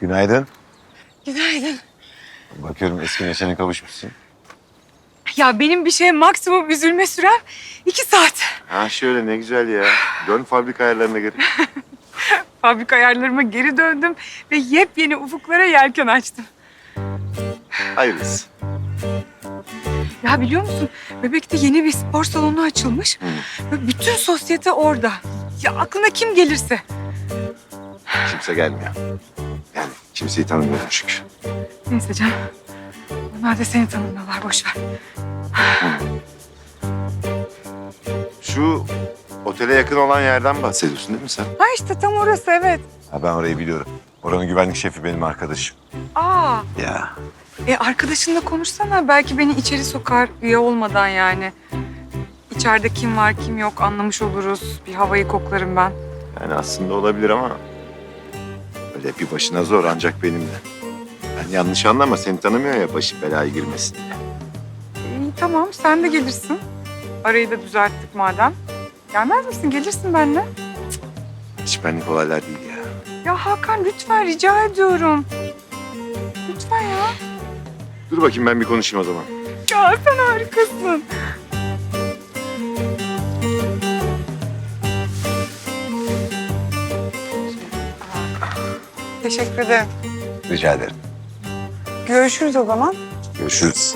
Günaydın. Günaydın. Bakıyorum eski neşene kavuşmuşsun. Ya benim bir şeye maksimum üzülme sürem iki saat. Ha şöyle ne güzel ya. Dön fabrika ayarlarına göre. Fabrika ayarlarıma geri döndüm ve yepyeni ufuklara yelken açtım. Hayırlısı. Ya biliyor musun Bebek'te yeni bir spor salonu açılmış. Ve bütün sosyete orada. Ya aklına kim gelirse. Kimse gelmiyor. Kimseyi tanımıyorum çünkü. Neyse canım. Onlar da seni tanımıyorlar boş ver. Şu otele yakın olan yerden bahsediyorsun değil mi sen? Ha işte tam orası evet. Ha ben orayı biliyorum. Oranın güvenlik şefi benim arkadaşım. Aa, Ya. e arkadaşınla konuşsana. Belki beni içeri sokar üye olmadan yani. İçeride kim var kim yok anlamış oluruz. Bir havayı koklarım ben. Yani aslında olabilir ama... Öyle bir başına zor ancak benimle. Ben yanlış anlama seni tanımıyor ya başı belaya girmesin diye. İyi tamam sen de gelirsin. Arayı da düzelttik madem. Gelmez misin? Gelirsin benimle. Hiç benlik olaylar değil ya. Ya Hakan lütfen rica ediyorum. Lütfen ya. Dur bakayım ben bir konuşayım o zaman. Ya sen harikasın. Teşekkür ederim. Rica ederim. Görüşürüz o zaman. Görüşürüz.